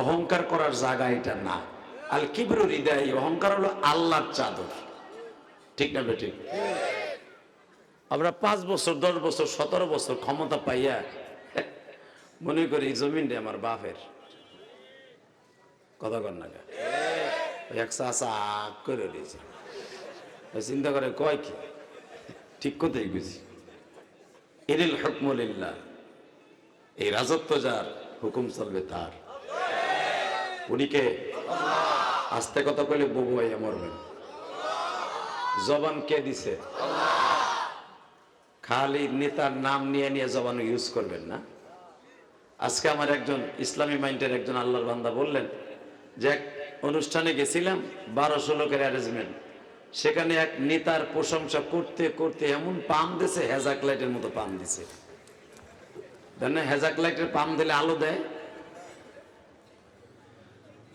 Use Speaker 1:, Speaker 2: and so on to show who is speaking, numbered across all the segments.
Speaker 1: অহংকার করার জায়গা এটা না। আল কিবর হৃদয় অহংকার হলো আল্লাহর চাদর। ঠিক না বেটি আমরা পাঁচ বছর, দশ বছর, সতেরো বছর ক্ষমতা পাইয়া, মনে করি জমিনটা আমার বাপের। কথা কর না করে চিন্তা করে কয় কি? ঠিক কথাই বুঝি। এরিল হকমলিল্লাহ এই রাজত্ব যার, হুকুম চলবে তার। উনিকে আস্তে কথা কইলে ববু হইয়া মরবেন জবান কে দিছে? খালি নেতার নাম নিয়ে নিয়ে জবান ইউজ করবেন না। আজকে আমার একজন ইসলামী মাইন্ডের একজন আল্লাহর বান্দা বললেন, যে এক অনুষ্ঠানে গেছিলাম, বারোশো লোকের অ্যারেঞ্জমেন্ট সেখানে এক নেতার প্রশংসা করতে করতে এমন পাম দিছে, হেজাক লাইটের মতো পাম দিছে। হেজাক লাইটের পাম দিলে আলো দেয়?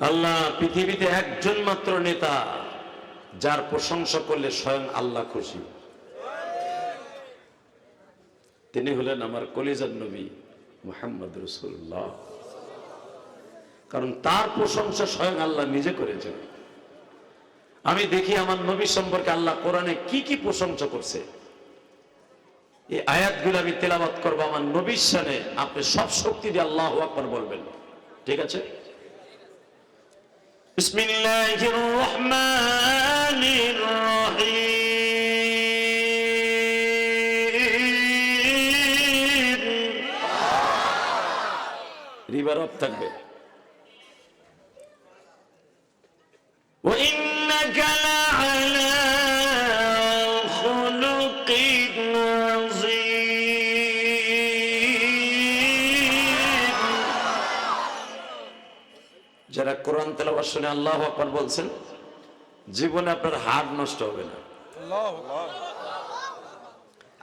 Speaker 1: আল্লাহ পৃথিবীতে একজন মাত্র নেতা, যার প্রশংসা করলে স্বয়ং আল্লাহ খুশি। তিনি হলেন আমার কলিজার নবী মোহাম্মদ রসুল্লাহ কারণ তার প্রশংসা স্বয়ং আল্লাহ নিজে করেছেন। আমি দেখি আমার নবী সম্পর্কে আল্লাহ কোরআনে কি কি প্রশংসা করছে। এই আয়াতগুলো আমি তেলাবাত করব আমার নবীর সানে আপনি সব শক্তি দিয়ে আল্লাহ আকবর বলবেন। ঠিক আছে? بسم الله الرحمن الرحيم ريبا رب تكبير শুনে আল্লাহ আকবার বলছেন জীবনে আপনার হাড় নষ্ট হবে না।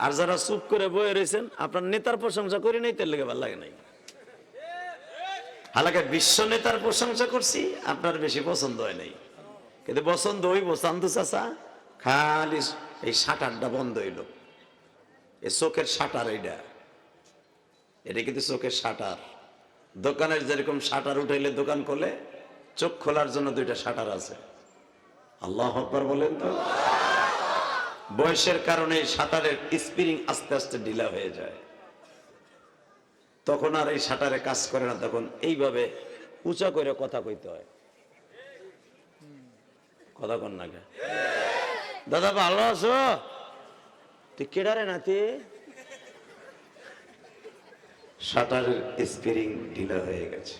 Speaker 1: আর যারা চুপ করে বয়ে রয়েছেন আপনার নেতার প্রশংসা করি নাই তেল লেগে ভালো লাগে নাই। হালাকে বিশ্ব নেতার প্রশংসা করছি আপনার বেশি পছন্দ হয় নাই। কিন্তু পছন্দ হইব চান্দু চাচা খালি এই শাটারটা বন্ধ হইল। এই চোখের শাটার এইটা এটা কিন্তু চোখের শাটার। দোকানের যেরকম শাটার উঠাইলে দোকান করলে চোখ খোলার জন্য দুইটা শাটার আছে। আল্লাহ আকবার বলেন তো। বয়সের কারণে শাটারের স্পিরিং আস্তে আস্তে ঢিলা হয়ে যায়। তখন আর এই শাটারে কাজ করে না, তখন এইভাবে উঁচা করে কথা কইতে হয়। কথা কন না? দাদা, ভালো আছো? তুই কেডারে নাতি? শাটারের স্পিরিং ঢিলা হয়ে গেছে।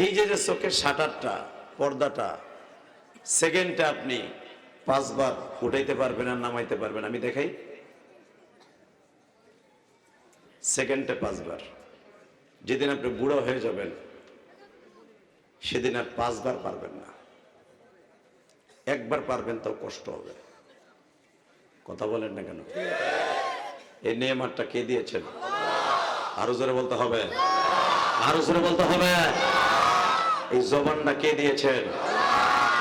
Speaker 1: এই যে যে চোখের শাটারটা, পর্দাটা সেকেন্ডে আপনি পাঁচবার উঠাইতে পারবেন আর নামাইতে পারবেন। আমি দেখাই। সেকেন্ডে পাঁচবার। যেদিন আপনি বুড়ো হয়ে যাবেন, সেদিন আর পাঁচবার পারবেন না। একবার পারবেন তো কষ্ট হবে। কথা বলেন না কেন? এই নিয়মারটা কে দিয়েছেন? আরও জোরে বলতে হবে। আরও জোরে বলতে হবে। এই জবানটা কে দিয়েছেন?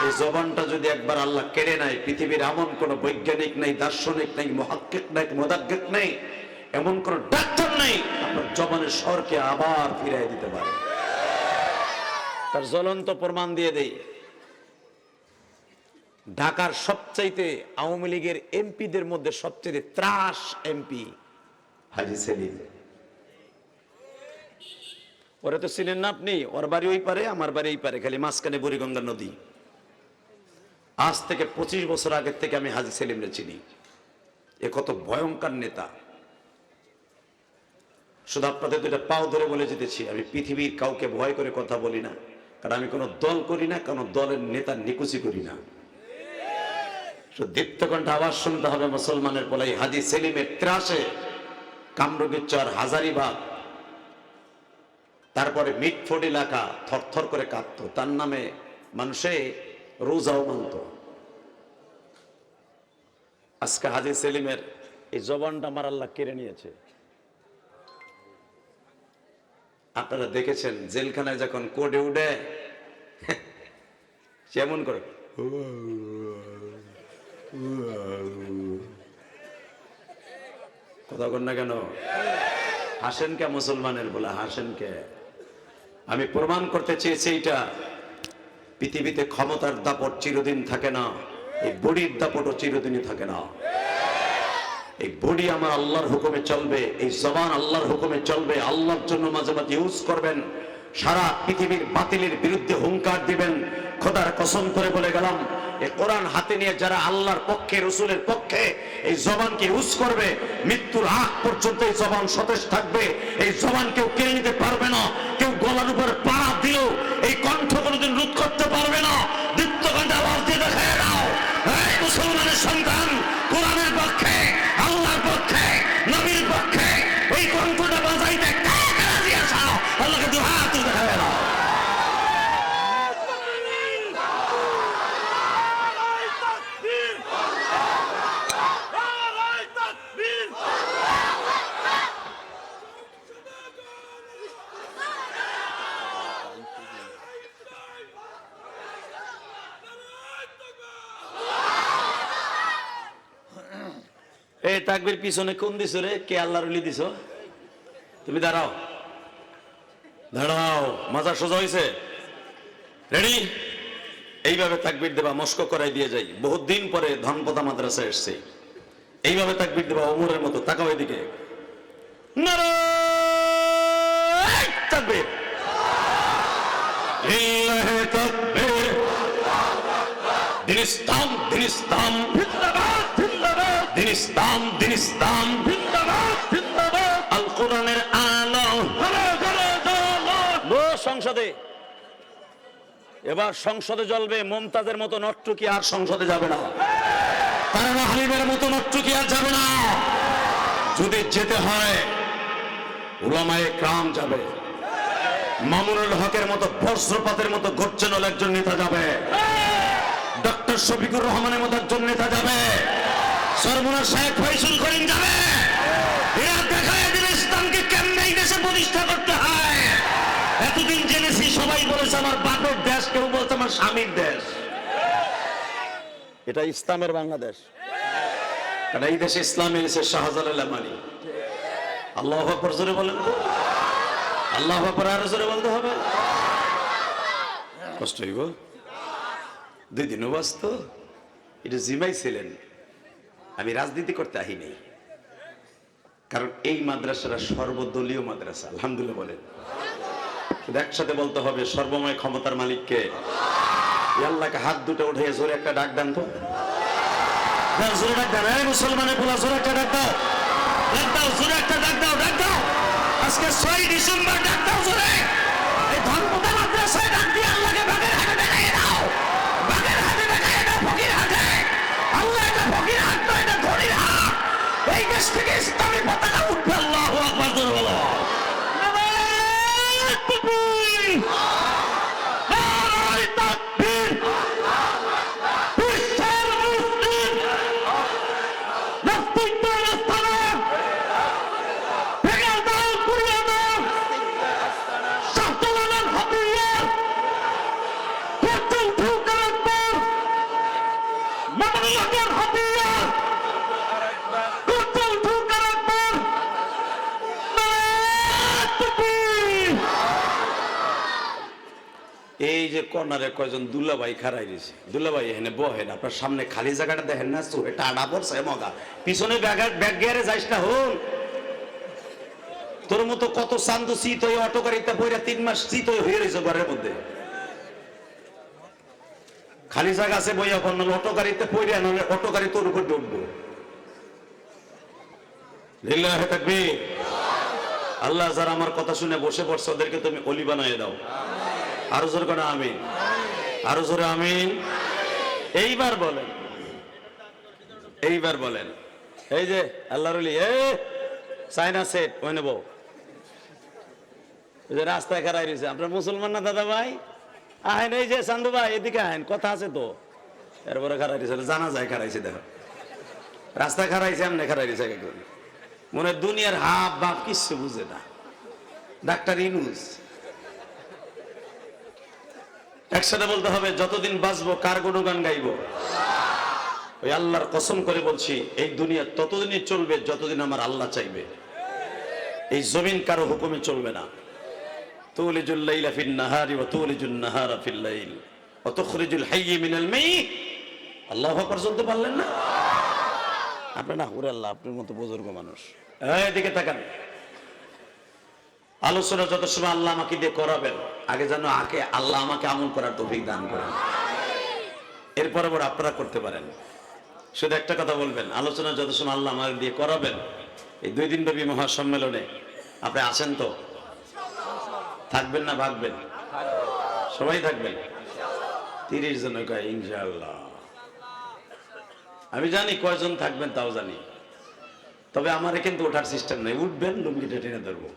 Speaker 1: এই জবানটা যদি একবার আল্লাহ কেড়ে নেয়, পৃথিবীর এমন কোন বৈজ্ঞানিক নেই, দার্শনিক নেই মহাক্কিক নেই মোদাক্কিক নেই, এমন কোন ডাক্তার নেই, আপনার জবানের স্বরকে আবার ফিরাই দিতে পারে। তার জ্বলন্ত প্রমাণ দিয়ে দেই। ঢাকার সবচাইতে আওয়ামী লীগের এমপিদের মধ্যে সবচেয়ে ত্রাস এমপি হাজি সেলিম। ওরা তো চিনেন না আপনি ওর বাড়ি ওই পারে, আমার বাড়ি এই পারে, খালি মাঝখানে বুড়িগঙ্গা নদী। আজ থেকে পঁচিশ বছর আগের থেকে আমি হাজি সেলিমরে চিনি। এ কত ভয়ঙ্কর নেতা। শুধু আপনাদের দুটা পাও ধরে বলে যেতেছি, আমি পৃথিবীর কাউকে ভয় করে কথা বলি না, কারণ আমি কোনো দল করি না, কোনো দলের নেতা নিকুচি করি না। দীপ্তকণ্ঠ শুনতে হবে মুসলমানের বলে হাজি সেলিমের ত্রাসে কামরুগের চর হাজারিবাগ তারপরে মিটফোর্ড এলাকা, থরথর করে কাঁপতো তার নামে মানুষে রোজাও মানত। আজকে হাজি সেলিমের এই জবানটা আমার আল্লাহ কেড়ে নিয়েছে। আপনারা দেখেছেন, জেলখানায় যখন কোডে উঠে যেমন করে, কথা কর না কেন? হাসেন কে মুসলমানের বলে, হাসেন কে? আমি প্রমাণ করতে চেয়েছি এইটা পৃথিবীতে ক্ষমতার দাপট চিরদিন থাকে না, এই বডির দাপটও চিরদিনই থাকে না। এই বডি আমার আল্লাহর হুকুমে চলবে, এই জবান আল্লাহর হুকুমে চলবে, আল্লাহর জন্য মাঝে মাঝে ইউজ করবেন, সারা পৃথিবীর বাতিলের বিরুদ্ধে হুঙ্কার দিবেন, খোদার কসম করে বলে গেলাম এই কোরআন হাতে নিয়ে যারা আল্লাহর পক্ষে, রসুলের পক্ষে এই জবানকে ইউজ করবে, মৃত্যুর আগ পর্যন্ত এই জবান সতেজ থাকবে। এই জবান কেউ কেড়ে নিতে পারবে না, কেউ গলার উপর পাড়া দিল এই কণ্ঠ কোনোদিন রোধ করতে পারবে না। দীপ্তকান্তে আওয়াজ দিয়ে দেখায় দাও মুসলমানের সন্তান, কোরআনের পক্ষে, আল্লাহর পক্ষে, নবীর পক্ষে এই কণ্ঠটা বাজাইতে কারা কারা দিয়ে আসাও আল্লাহকে দু হাত তুলে দেখায় দাও এই তাকবির পিছনে কোন দিছ রে? কে আল্লাহর উলি দিছ? তুমি দাঁড়াও। দাঁড়াও মাজা সোজা হয়েছে রেডি এইভাবে তাকবির দেবা, মস্ক করাই দিয়ে যাই। বহুত দিন পরে ধনপদা মাদ্রাসা এসছে। এইভাবে তাকবির দেবা অমরের মতো। তাকাও এদিকে। তাকবীর। লিল্লাহি তাকবীর। দিন ইসলাম দিন ইসলাম আল কোরআনের আলো। সংসদে। এবার সংসদে জ্বলবে মমতাজের মতো নট্টুকি আর সংসদে যাবে না। তারা হালিমের মতো নট্টুকি আর যাবে না। যদি যেতে হয় উলামায়ে ক্রাম যাবে। মামুনুল হকের মতো বজ্রপাতের মতো গর্জনল একজন নেতা যাবে। ডক্টর শফিকুর রহমানের মতো একজন নেতা যাবে। সরমুনার সাহেব ফয়সুল করিম যাবে। এরা দেখায় দিন ইসলামকে কেমনে দেশে প্রতিষ্ঠা করতে হয়? এতদিন জেনেছি সবাই বলেছে আমার বাপের দেশ কেউ বলছে আমার স্বামীর দেশ। এটা ইসলামের বাংলাদেশ। কারণ এই দেশে ইসলাম এনেছে শাহজালাল আমানি। আল্লাহ আকবর জোরে বলেন আল্লাহ আকবর আরও জোরে বলতে হবে। কষ্ট হইব? দুই দিনও বাস্ত এটা জিমাই ছিলেন। আমি রাজনীতি করতে আহি নেই। কারণ এই মাদ্রাসাটা সর্বদলীয় মাদ্রাসা, আলহামদুলিল্লাহ বলেন। একসাথে বলতে হবে, সর্বময় ক্ষমতার মালিককে। আল্লাহকে হাত দুটো উঠে জোরে একটা ডাক দেন তো। জোরে ডাক মুসলমানের জোরে একটা ডাক দাও। দাও, জোরে একটা ডাক দাও ডাক দাও। আজকে ছয় ডিসেম্বর, ডাক দাও জোরে। ইসলামী পতাকা উঠবে আল্লাহ আকবার জোরে বলো নারায়ে তাকবীর! নারায়ে তাকবীর! বিশ্বের মুসলিম! নাস্তিকদের আস্তানা! ভেঙে দাও, গুঁড়িয়ে দাও! শাহজালালের হাতিয়ার! কর্তন ঠুকে রাখব! মামলুকের হাতিয়ার! কর্তন ঠুকে রাখব! নারায়ে তাকবীর! এই যে কর্নারে কয়জন দুলাভাই খারাই দিছে। দুলাভাই এখানে বহেন, আপনার সামনে খালি জায়গাটা দেখেন না চোখে টানা পড়ছে, মগা। পিছনে ব্যাগ গিয়ারে যাইস না, হন। তোর মতো কত শান্ত শীত হয়ে অটো গাড়িতে বইরা তিন মাস শীত হয়ে হয়ে রয়েছে ঘরের মধ্যে। খালি জায়গা আছে বইয়া এখন অটো গাড়িতে পড়ে নাহলে অটো গাড়ি তোর উপর ডুববো। লিল্লাহে তাকবীর। আল্লাহ যারা আমার কথা শুনে বসে পড়ছে, ওদেরকে তুমি অলি বানায় দাও। আরও জোরে করে আমিন। আরও জোরে, আমিন। এইবার বলেন। এইবার বলেন। এই যে আল্লাহর অলি এ চাইনা সেট, ওই নেব। যে রাস্তায় খারাই রয়েছে। আপনার মুসলমান না, দাদা ভাই? আহেন, এই যে, চান্দু ভাই, এদিকে আহেন, কথা আছে তো। এরপরে খারাই রয়েছে জানা যায় খারাইছে দেখো। রাস্তায় খারাইছে এমনি খারাই রয়েছে একজন মনে দুনিয়ার হাফ বাপ কিচ্ছু বুঝে না। ডাক্তার ইনুস। একসাথে বলতে হবে, যতদিন বাঁচবো, কার গুণগান গাইবো? ওই আল্লাহর কসম করে বলছি, এই দুনিয়া ততদিনই চলবে, যতদিন আমার আল্লাহ চাইবে। এই জমিন কারও হুকুমে চলবে না। লাইলা মিনাল চলতে পারলেন না? আপনি না ওরে আল্লাহ, আপনার মতো বুজুর্গ মানুষ। এদিকে তাকান। আলোচনা যত সময় আল্লাহ আমাকে দিয়ে করাবেন, আগে যেন আগে আল্লাহ আমাকে আমল করার তৌফিক দান করেন। এরপরে বড় আপনারা করতে পারেন। শুধু একটা কথা বলবেন, আলোচনা যত সময় আল্লাহ আমাকে দিয়ে করাবেন, এই দুই দিন ব্যাপী মহাসম্মেলনে আপনি আছেন তো? থাকবেন না ভাগবেন? সবাই থাকবেন? তিরিশ জন কয় ইনশাআল্লাহ। আমি জানি কয়জন থাকবেন, তাও জানি। তবে আমার কিন্তু ওঠার সিস্টেম নেই, উঠবেন লুঙ্গিটা টেনে ধরবো।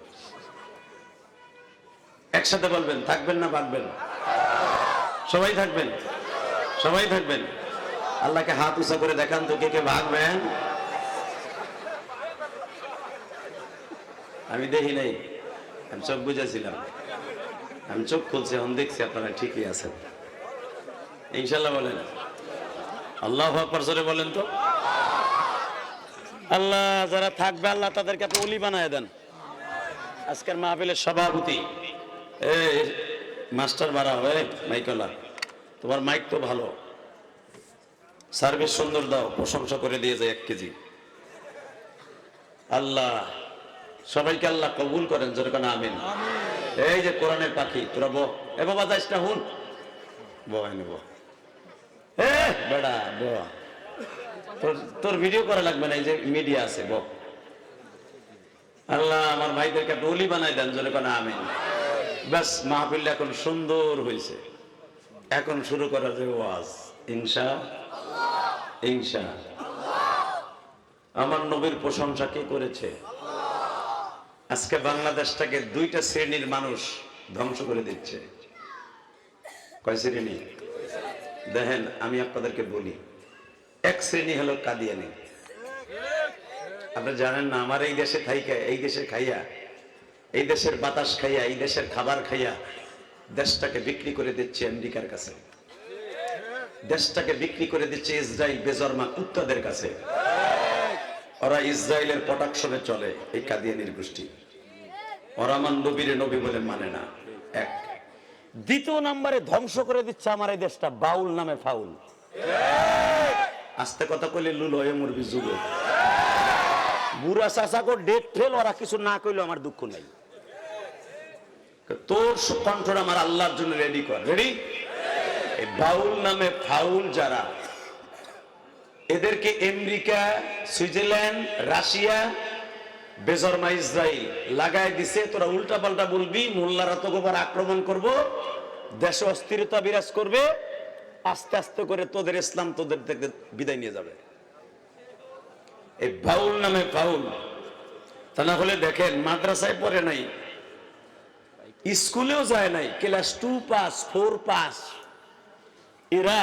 Speaker 1: একসাথে বলবেন, থাকবেন না ভাগবেন সবাই থাকবেন সবাই থাকবেন। আল্লাহকে হাত উঁচা করে দেখান তো কে কে ভাগবেন। আমি দেখি নাই, আমি চোখ বুঝেছিলাম। আমি চোখ খুলছি, এখন দেখছি আপনারা ঠিকই আছেন। ইনশাল্লাহ বলেন। আল্লাহ জোরে বলেন তো। আল্লাহ যারা থাকবে, আল্লাহ তাদেরকে আপনি অলি বানায় দেন। আজকের মাহফিলের সভাপতি। মাস্টার মারা হয় মাইকলা তোমার মাইক তো ভালো। সার্ভিস সুন্দর দাও প্রশংসা করে দিয়ে যায় এক কেজি। আল্লাহ সবাইকে আল্লাহ কবুল করেন যেরকম আমিন। এই যে কোরআনের পাখি তোরা বহ। এ বাবা যাইস না হুন। বয় নেব এ বেড়া ব তোর তোর ভিডিও করা লাগবে না এই যে মিডিয়া আছে ব আল্লাহ আমার ভাইদেরকে একটা বানাই দেন যেরকম আমিন। ব্যাস মাহফিলটা এখন সুন্দর হয়েছে। এখন শুরু করা যে ওয়াজ। ইনশা ইনশা। আমার নবীর প্রশংসা কে করেছে? আজকে বাংলাদেশটাকে দুইটা শ্রেণির মানুষ ধ্বংস করে দিচ্ছে। কয় শ্রেণি? দেখেন, আমি আপনাদেরকে বলি, এক শ্রেণি হলো কাদিয়ানি। আপনি জানেন না, আমার এই দেশে থাইকা, এই দেশে খাইয়া এই দেশের বাতাস খাইয়া, এই দেশের খাবার খাইয়া দেশটাকে বিক্রি করে দিচ্ছে আমেরিকার কাছে। দেশটাকে বিক্রি করে দিচ্ছে ইসরায়েল বেজরমা কুত্তাদের কাছে। ওরা ইসরায়েলের প্রোডাকশনে চলে, এই কাদিয়ানির গোষ্ঠী। ওরা আমার নবীরে নবী বলে মানে না। এক। দ্বিতীয় নম্বরে ধ্বংস করে দিচ্ছে আমার এই দেশটা, বাউল নামে ফাউল। আস্তে কথা কইলে লুল হয়ে মরবি যুগে বুড়া চাচাকো ডেট ফেল, ওরা কিছু না কইলে আমার দুঃখ নাই। তোর কণ্ঠটা আমার আল্লাহর জন্য রেডি কর। রেডি এই বাউল নামে ফাউল যারা, এদেরকে আমেরিকা, সুইজারল্যান্ড, রাশিয়া, বেজরমা ইসরায়েল লাগাই দিছে। তোরা উল্টা পাল্টা বলবি, মোল্লারা তো গোবার আক্রমণ করব, দেশে অস্থিরতা বিরাজ করবে, আস্তে আস্তে করে তোদের ইসলাম তোদের থেকে বিদায় নিয়ে যাবে। এই বাউল নামে বাউল তা না হলে দেখেন, মাদ্রাসায় পড়ে নাই স্কুলেও যায় নাই, class two pass four pass এরা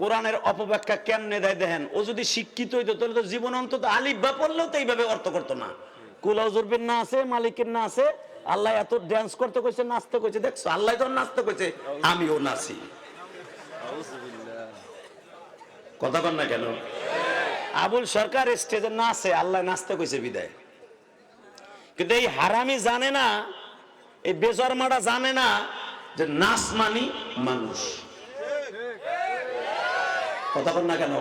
Speaker 1: কোরআনের অপব্যাখ্যা কেমনে দেয় দেখেন? ও যদি শিক্ষিত হইতো, তাহলে তো জীবন অন্তত আলিফ বা পড়লেও তো এইভাবে অর্থ করতো না। কুলাউজুরবের না আছে মালিকের না আছে আল্লাহ এত ড্যান্স করতে কইছে, নাচতে কইছে, দেখছ? আল্লাহ তো নাচতে কইছে, আমিও নাচি। কথা কন না কেন? আবুল সরকার স্টেজে নাচে, আল্লাহ নাচতে কইছে বিদায়। কিন্তু এই হারামি জানে না এই বেজরমাটা জানে না যে নাচ মানি মানুষ। কথা বল না কেন?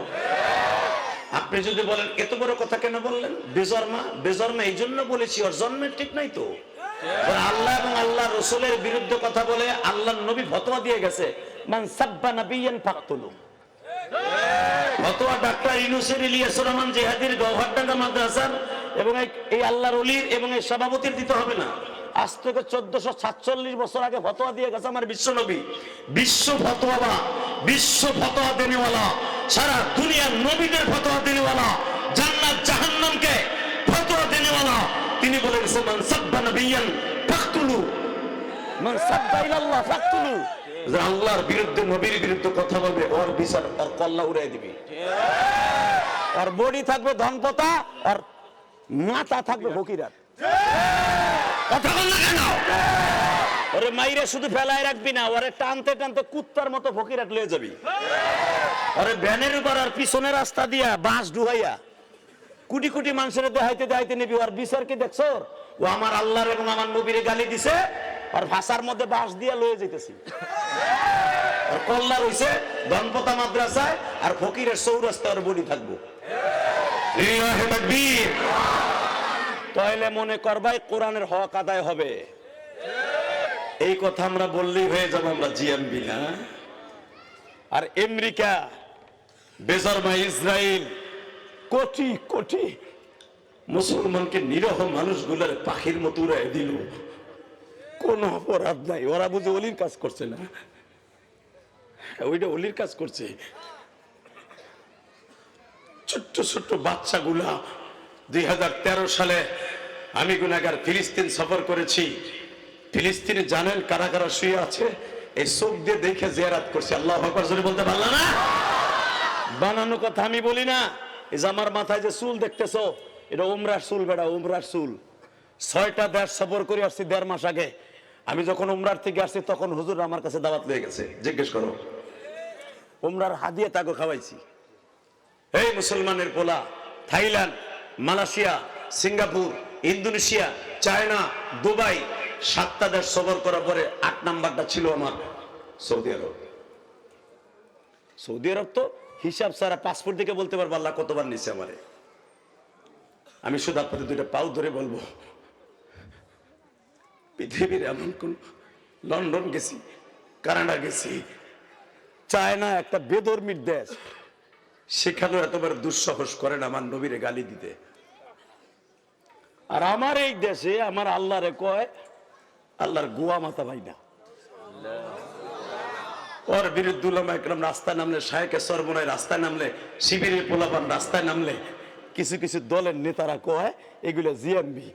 Speaker 1: আপনি যদি বলেন, এত বড় কথা কেন বললেন? বেজর্মা বেজর্মা এই জন্য বলেছি, ওর জন্মের ঠিক নাই তো। আল্লাহ এবং আল্লাহ রসুলের বিরুদ্ধে কথা বলে আল্লাহ নবী ফতোয়া দিয়ে গেছে ফতোয়া ডাক্তার ইনুসের ইলিয়াস রহমান জেহাদির গৌহারডাঙ্গা মাদ্রাসার এবং এই আল্লাহর অলির এবং এই সভাপতির দিতে হবে না। আজ থেকে চোদ্দশো সাতচল্লিশ বছর আগে ফতোয়া দিয়ে গেছে আমার বিশ্ব নবী। বিশ্ব ফতোয়া বিশ্ব ফতোয়া দেনেওয়ালা সারা দুনিয়ার নবীদের ফতোয়া দেনেওয়ালা জান্নাত জাহান্নামকে ফতোয়া দেনেওয়ালা। তিনি বলে গেছে মান সাব্বা নবিয়ান ফাকতুলু।
Speaker 2: মান সাদ্দা ইলাল্লাহ ফাকতুলু।
Speaker 1: যে আল্লাহর বিরুদ্ধে নবীর বিরুদ্ধে কথা বলবে ওর বিচার ওর কল্লা উড়াই দিবি।
Speaker 2: আর বডি থাকবে ধনপতা আর মাথা থাকবে ফকিরাত।
Speaker 1: বল
Speaker 2: ওরে মাইরে, শুধু ফেলায় রাখবি না, ওরে টানতে টানতে কুত্তার মতো ফকিরাত লয়ে যাবি। ওরে ভ্যানের উপর আর পিছনের রাস্তা দিয়া বাঁশ ডুহাইয়া কোটি কোটি মানুষের দেখাইতে দেখাইতে নিবি, ওর বিচারকে দেখছ? ও আমার আল্লাহর এবং আমার নবীরে গালি দিছে, আর ভাষার মধ্যে বাঁশ দিয়া লয়ে যাইতেছি।
Speaker 1: আর কল্লা রইছে ধনপতা মাদ্রাসায়, আর ফকিরের চৌরাস্তা আর বডি থাকব। লিল্লাহি তাকবীর।
Speaker 2: তাহলে মনে করবাই কোরআনের হক আদায় হবে।
Speaker 1: এই কথা আমরা বললেই হয়ে যাব আমরা জিএমবি না।
Speaker 2: আর আমেরিকা
Speaker 1: বেজরমা ইসরায়েল
Speaker 2: কোটি কোটি
Speaker 1: মুসলমানকে নিরহ মানুষগুলোর পাখির মতো উড়াই দিল।
Speaker 2: কোন অপরাধ নাই ওরা বুঝে অলির কাজ করছে না। ওইটা অলির কাজ করছে।
Speaker 1: ছোট্ট ছোট্ট বাচ্চাগুলা দুই সালে আমি গুনাগার ফিলিস্তিন সফর করেছি। ফিলিস্তিনে জানেন কারা কারা শুয়ে আছে? এই চোখ দিয়ে দেখে জিয়ারাত করছে। আল্লাহ আকবার, জোরে বলতে পারলাম না?
Speaker 2: বানানো কথা আমি বলি না। এই যে আমার মাথায় যে চুল দেখতেছো, এটা উমরার চুল বেড়া উমরার চুল। ছয়টা দেশ সফর করে আসছি দেড় মাস আগে। আমি যখন উমরার থেকে আসছি, তখন হুজুর আমার কাছে দাওয়াত
Speaker 1: হয়ে গেছে। জিজ্ঞেস করো,
Speaker 2: উমরার হাদিয়ে তাকে খাওয়াইছি।
Speaker 1: এই মুসলমানের পোলা, Thailand Malaysia, Singapore, Indonesia, China, Dubai, সাতটা দেশ সফর করার পরে আট নাম্বারটা ছিল আমার সৌদি আরব।
Speaker 2: সৌদি আরব তো হিসাব সারা পাসপোর্ট দিকে বলতে পারব, আল্লাহ
Speaker 1: কতবার নিছে আমারে। আমি শুধু আপনাদের দুইটা পাও ধরে বলব, পৃথিবীর এমন কোন লন্ডন গেছি, কানাডা গেছি,
Speaker 2: চায়না একটা বেদর্মীর দেশ,
Speaker 1: সেখানেও এতবার দুঃসাহস করেন আমার নবীরে গালি দিতে।
Speaker 2: আর আমার এই দেশে আমার আল্লাহরে কয়, আল্লাহর গোয়া মাথা ভাই না
Speaker 1: ওর বিরুদ্ধে উলামা একরম রাস্তায় নামলে শাহেকে সরবনায় রাস্তায় নামলে, শিবিরের পোলাপান রাস্তায় নামলে,
Speaker 2: কিছু কিছু দলের নেতারা কয়, এগুলো জিএমবি।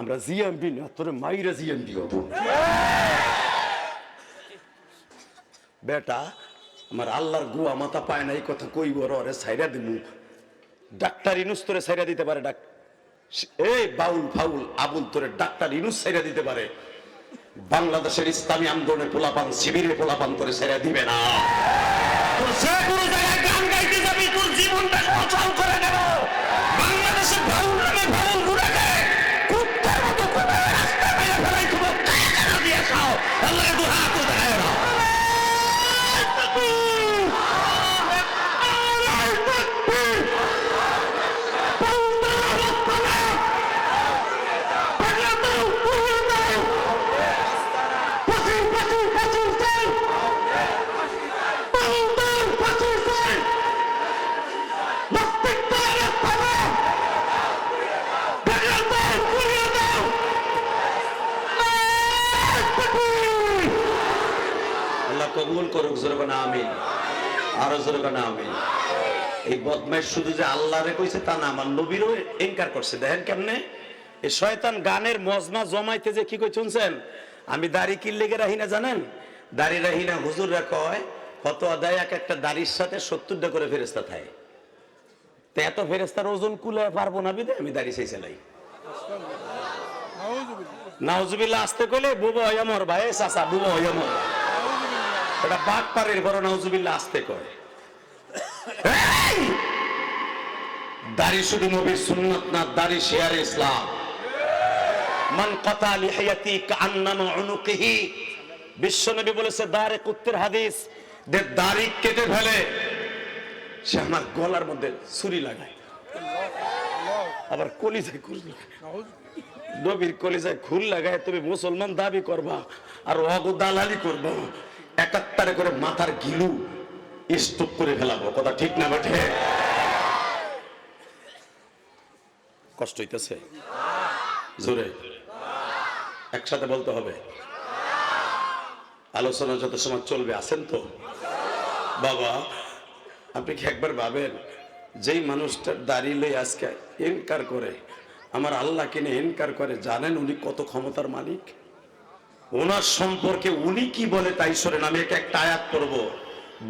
Speaker 2: আমরা জিএমবি না, তোর মাইরা জিএমবি হব।
Speaker 1: বেটা, আমার আল্লাহর গুয়া মাথা পায় না, এই কথা কই বড় ওরে সাইরা দিমু।
Speaker 2: ডাক্তার ইনুস সাইরা দিতে পারে ডাক
Speaker 1: এই বাউল ফাউল আবুল তোরে ডাক্তার ইনুস সাইরা দিতে পারে। বাংলাদেশের ইসলামী আন্দোলনের পোলাপান, শিবিরে পোলাপান করে সাইরা দিবে না। কবুল করুক জোরবানা আমিন। আরও জোরবানা আমিন। এই বদমাইশ শুধু যে আল্লাহরে কইছে তা না আমার নবীরও ইনকার করছে। দেখেন কেমনে?
Speaker 2: এই শয়তান গানের মজমা জমাইতে যে কি কই শুনছেন? আমি দাড়ি কিনলে গে রাহি না জানেন?
Speaker 1: দাড়ি রাহি না হুজুররা কয় ফতোয়া দেয় এক একটা দাড়ির সাথে সত্তরটা করে ফেরেস্তা থাকে।
Speaker 2: তো এত ফেরেস্তার ওজন কুলে পারব না বিদে?
Speaker 1: আমি দাড়ি চাই চালাই
Speaker 2: নাউজুবিল্লাহ। আসতে কইলে বুবো আমার ভাই চাচা বুবো আমার
Speaker 1: এটা বাঘ বড় নাউজুবিল্লাহ আসতে কয়। দাড়ি শুধু নবীর সুন্নত না, দাড়ি শেয়ার ইসলাম।
Speaker 2: মান কথা বলেছে দারে কুত্তের হাদিস
Speaker 1: দাড়ি কেটে ফেলে, সে আমার গলার মধ্যে ছুরি লাগায়।
Speaker 2: আবার কলিজায় খুল নবীর কলিজায় খুল লাগায়, তুমি মুসলমান দাবি করবা,
Speaker 1: আর অগো দালালি করব। একাত্তরে করে মাথার গিলু স্টপ করে ফেলাবো। কথা ঠিক না বেঠে কষ্ট হইতেছে? জোরে। একসাথে বলতে হবে। আলোচনা যত সময় চলবে, আছেন তো? বাবা, আপনি কি একবার ভাবেন, যেই মানুষটার দাঁড়িয়ে আজকে ইনকার করে, আমার আল্লাহ কিনে ইনকার করে, জানেন উনি কত ক্ষমতার মালিক?
Speaker 3: ওনার সম্পর্কে উনি কি বলে তাই শোনেন আমি একে একটা আয়াত করব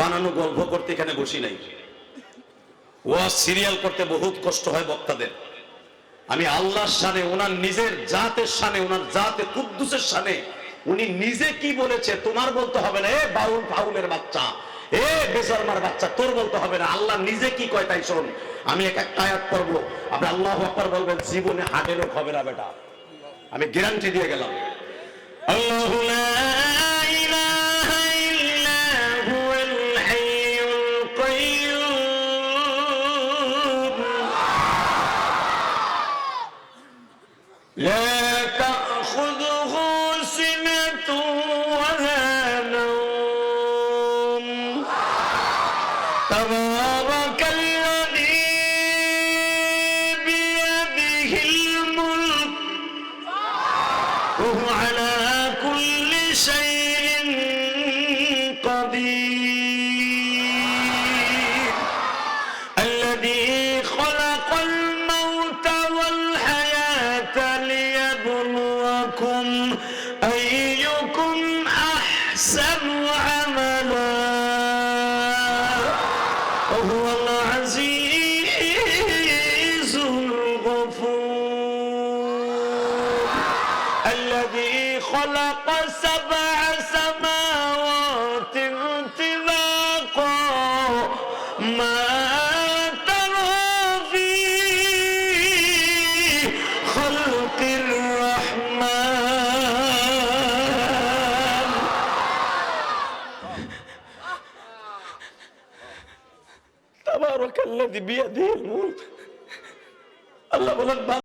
Speaker 3: বানানো গল্প করতে এখানে বসি নাই। ও সিরিয়াল করতে বহুত কষ্ট হয় বক্তাদের। আমি আল্লাহর সানে ওনার নিজের জাতের সানে ওনার জাতে কুদ্দুসের সানে উনি নিজে কি বলেছে তোমার বলতে হবে না, এ বাউল ফাউলের বাচ্চা, এ বেজরমার বাচ্চা, তোর বলতে হবে না, আল্লাহ নিজে কি কয় তাই শোন, আমি এক একটা আয়াত করব আপনি আল্লাহ আকবার বলবেন, জীবনে হাটেরও হবে না বেটা। আমি গ্যারান্টি দিয়ে গেলাম।
Speaker 1: الله लगभग